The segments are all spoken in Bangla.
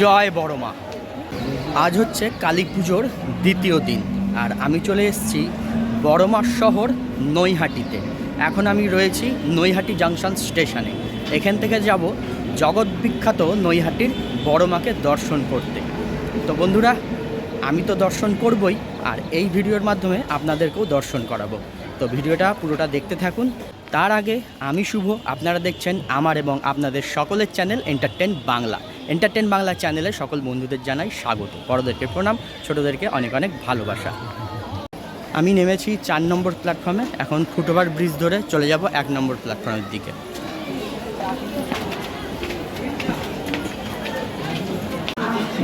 জয় বড় মা। আজ হচ্ছে কালী পুজোর দ্বিতীয় দিন, আর আমি চলে এসেছি বড়মার শহর নৈহাটিতে। এখন আমি রয়েছি নৈহাটি জাংশন স্টেশনে। এখান থেকে যাব জগৎ বিখ্যাত নৈহাটির বড় মাকে দর্শন করতে। তো বন্ধুরা, আমি তো দর্শন করবই, আর এই ভিডিওর মাধ্যমে আপনাদেরকেও দর্শন করাবো। তো ভিডিওটা পুরোটা দেখতে থাকুন। তার আগে আমি শুভ, আপনারা দেখছেন আমার এবং আপনাদের সকলের channel entertain Bangla entertain Bangla চ্যানেলে সকল বন্ধুদের জানাই স্বাগত। বড়োদেরকে প্রণাম, ছোটোদেরকে অনেক অনেক ভালোবাসা। আমি নেমেছি চার নম্বর প্ল্যাটফর্মে এখন ফুটওভার ব্রিজ ধরে চলে যাব এক নম্বর প্ল্যাটফর্মের দিকে।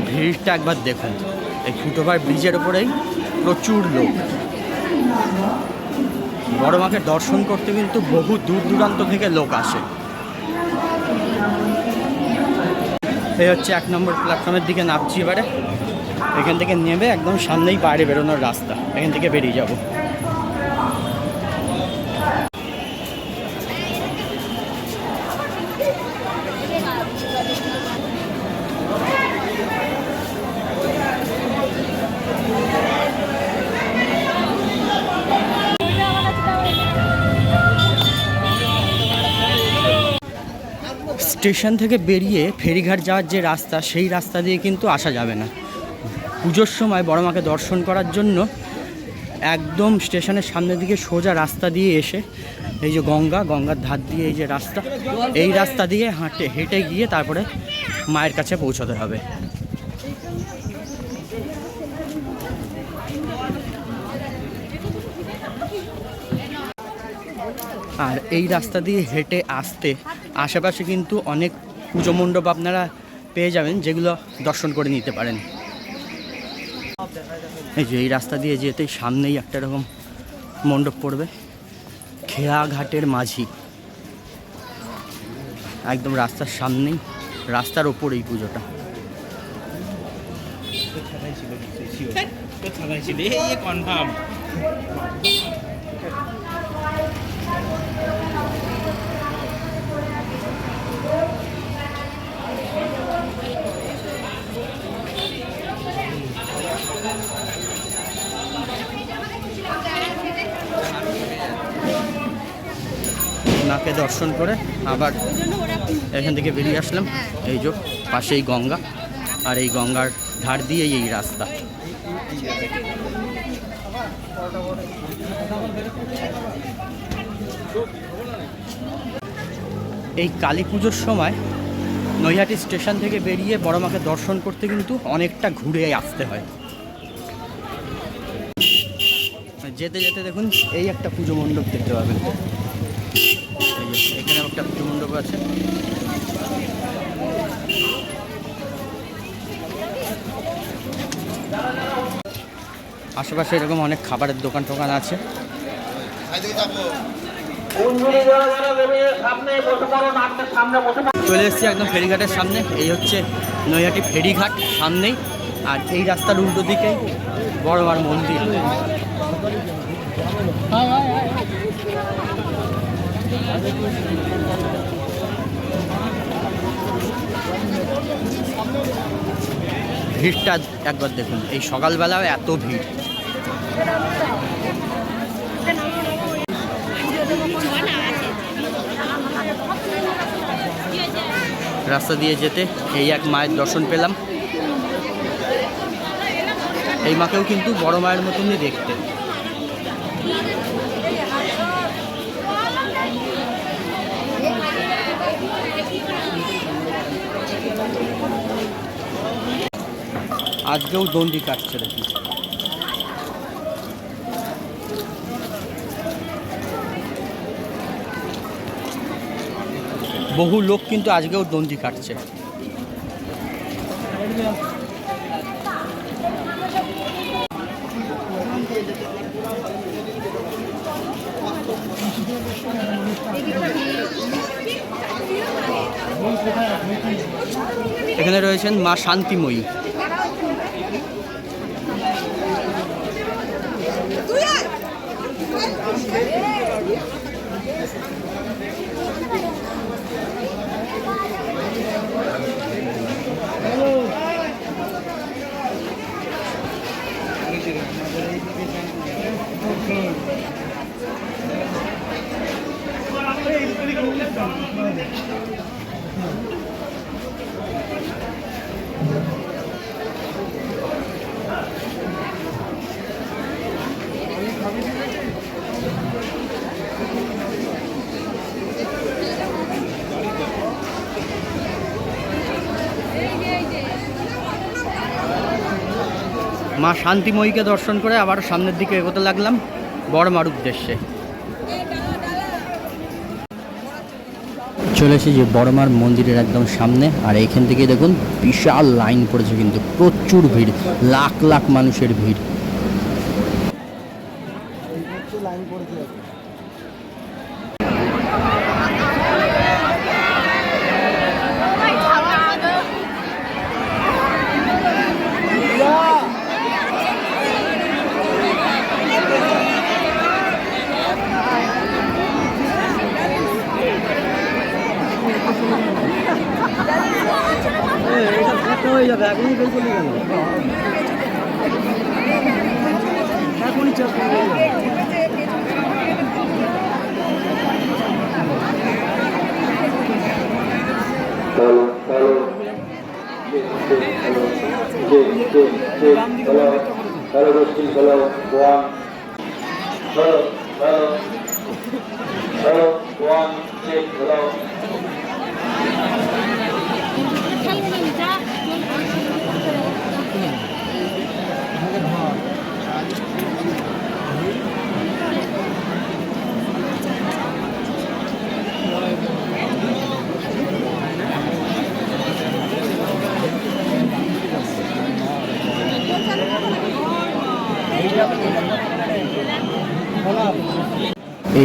ভিড়টা একবার দেখুন, এই ফুটওভার ব্রিজের ওপরেই প্রচুর লোক। বড় মাকে দর্শন করতে কিন্তু বহু দূর দূরান্ত থেকে লোক আসে। এই হচ্ছে এক নম্বর প্ল্যাটফর্মের দিকে নামছি এবারে। এখান থেকে নেমে একদম সামনেই বাইরে বেরোনোর রাস্তা। এখান থেকে বেরিয়ে যাব। স্টেশন থেকে বেরিয়ে ফেরিঘাট যাওয়ার যে রাস্তা, সেই রাস্তা দিয়ে কিন্তু আসা যাবে না। পুজোর সময় বড় মাকে দর্শন করার জন্য একদম স্টেশনের সামনের দিকে সোজা রাস্তা দিয়ে এসে, এই যে গঙ্গা, গঙ্গার ধার দিয়ে এই যে রাস্তা, এই রাস্তা দিয়ে হাঁটে, হেঁটে গিয়ে তারপরে মায়ের কাছে পৌঁছাতে হবে। আর এই রাস্তা দিয়ে হেঁটে আসতে আশেপাশে কিন্তু অনেক পুজো মণ্ডপ আপনারা পেয়ে যাবেন, যেগুলো দর্শন করে নিতে পারেন। এই যে এই রাস্তা দিয়ে যেতেই সামনেই একটা এরকম মণ্ডপ পড়বে খেয়া ঘাটের মাঝি। একদম রাস্তার সামনেই, রাস্তার ওপর এই পুজোটা কনফার্ম ওনাকে দর্শন করে আবার এখান থেকে বেরিয়ে আসলাম। এই যে পাশেই গঙ্গা, আর এই গঙ্গার ধার দিয়েই এই রাস্তা। এই কালী পুজোর সময় নৈহাটি স্টেশন থেকে বেরিয়ে বড় মাকে দর্শন করতে কিন্তু অনেকটা ঘুরে আসতে হয়। যেতে যেতে দেখুন, এই একটা পুজো মণ্ডপ দেখতে পাবেন। একটা পুজো মণ্ডপ আছে। আশেপাশে এরকম অনেক খাবারের দোকান টোকান আছে। চলে এসেছি একদম ফেরিঘাটের সামনে। এই হচ্ছে নৈহাটি ফেরিঘাট সামনেই। আর এই রাস্তার উল্টো দিকেই বড় বড় মন্দির। ভিড়টা একবার দেখুন, এই সকালবেলাও এত ভিড়। রাস্তা দিয়ে যেতে, এই এক মায়ের দর্শন পেলাম। এই মাকেও কিন্তু বড় মায়ের মতনই দেখতে। আজকেও দণ্ডি কাটছে দেখি বহু লোক কিন্তু আজকেও দণ্ডি কাটছে। এখানে রয়েছেন মা শান্তিময়ী। মা শান্তিময়ীকে দর্শন করে আবার সামনের দিকে এগোতে লাগলাম বড়মার উদ্দেশ্যে। চলে এসেছি বড়মার মন্দিরের একদম সামনে, আর এইখান থেকে দেখুন বিশাল লাইন পড়েছে কিন্তু প্রচুর ভিড়, লাখ লাখ মানুষের ভিড়। Hello, hello. Check, check, hello. Check, check, check, hello. Hello,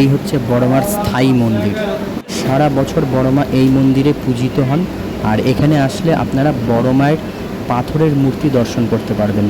এই হচ্ছে বড়মার স্থায়ী মন্দির। সারা বছর বড়মা এই মন্দিরে পূজিত হন, আর এখানে আসলে আপনারা বড়মায়ের পাথরের মূর্তি দর্শন করতে পারবেন।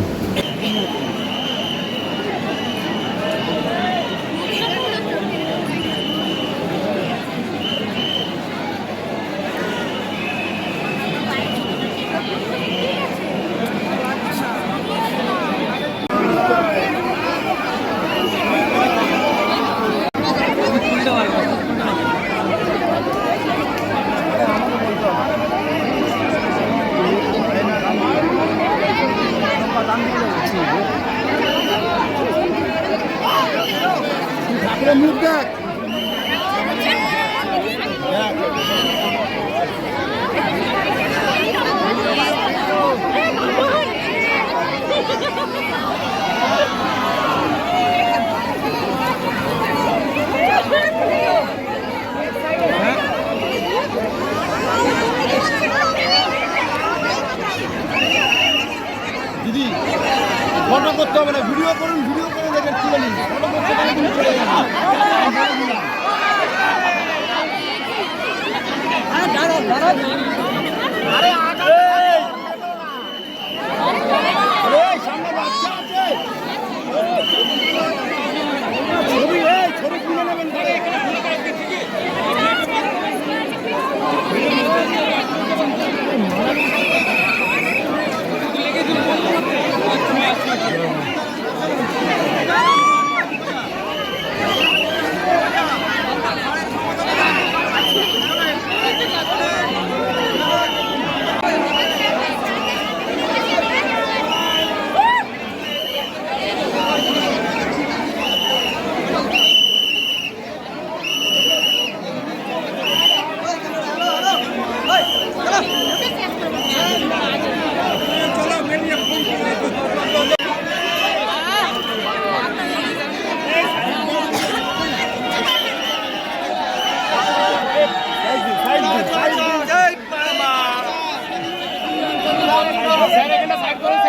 ভেঙে হাত ভেঙে যাবে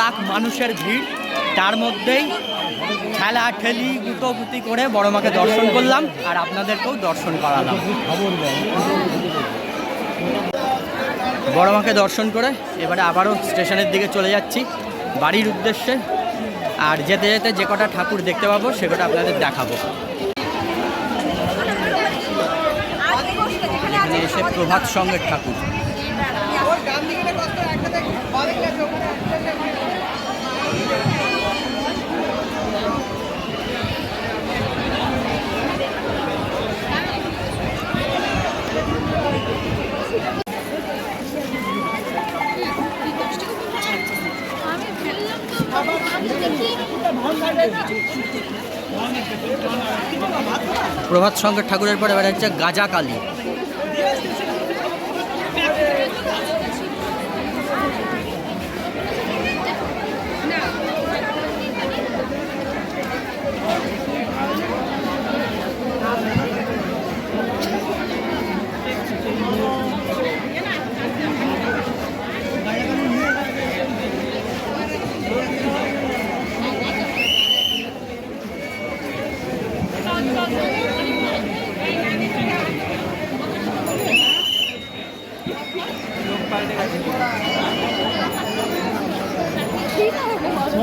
লাখ মানুষের ভিড়। তার মধ্যেই ঠেলা ঠেলি গুটোগুটি করে বড় মাকে দর্শন করলাম আর আপনাদেরকেও দর্শন করালাম। বড় মাকে দর্শন করে এবারে আবারও স্টেশনের দিকে চলে যাচ্ছি। বাড়ির উদ্দেশ্যে আর যেতে যেতে যে কটা ঠাকুর দেখতে পাবো সে কটা আপনাদের দেখাবো। এসে প্রভাত সঙ্গের ঠাকুর। প্রভাত সঙ্গের ঠাকুরের পরে এবার হচ্ছে গাজা কালী।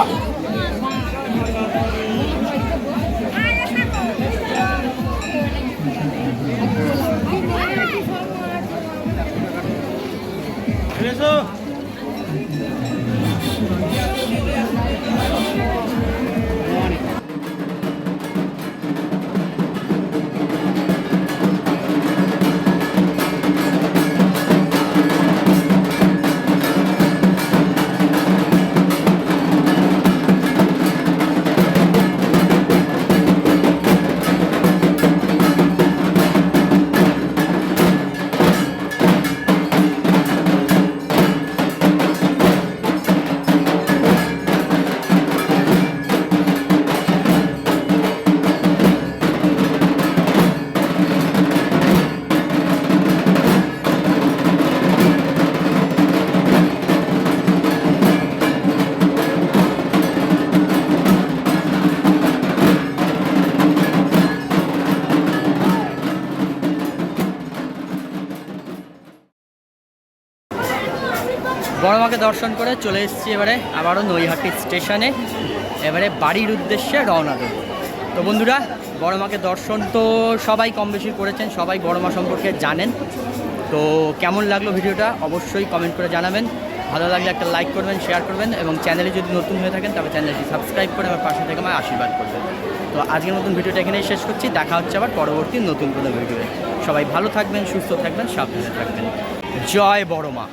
বড় মাকে দর্শন করে চলে এসেছি এবারে আবারও নৈহাটি স্টেশনে। এবারে বাড়ির উদ্দেশ্যে রওনা দেব। তো বন্ধুরা, বড় মাকে দর্শন তো সবাই কম বেশি করেছেন, সবাই বড় মা সম্পর্কে জানেন। তো কেমন লাগল ভিডিওটা অবশ্যই কমেন্ট করে জানাবেন। ভালো লাগলে একটা লাইক করবেন শেয়ার করবেন এবং চ্যানেলে যদি নতুন হয়ে থাকেন তবে চ্যানেলটি সাবস্ক্রাইব করে আমার পাশে থেকে আমার আশীর্বাদ করবেন। তো আজকের মতন ভিডিওটা এখানেই শেষ করছি। দেখা হচ্ছে আবার পরবর্তী নতুন কোনো ভিডিওয়ে সবাই ভালো থাকবেন, সুস্থ থাকবেন, সাবধানে থাকবেন। জয় বড় মা।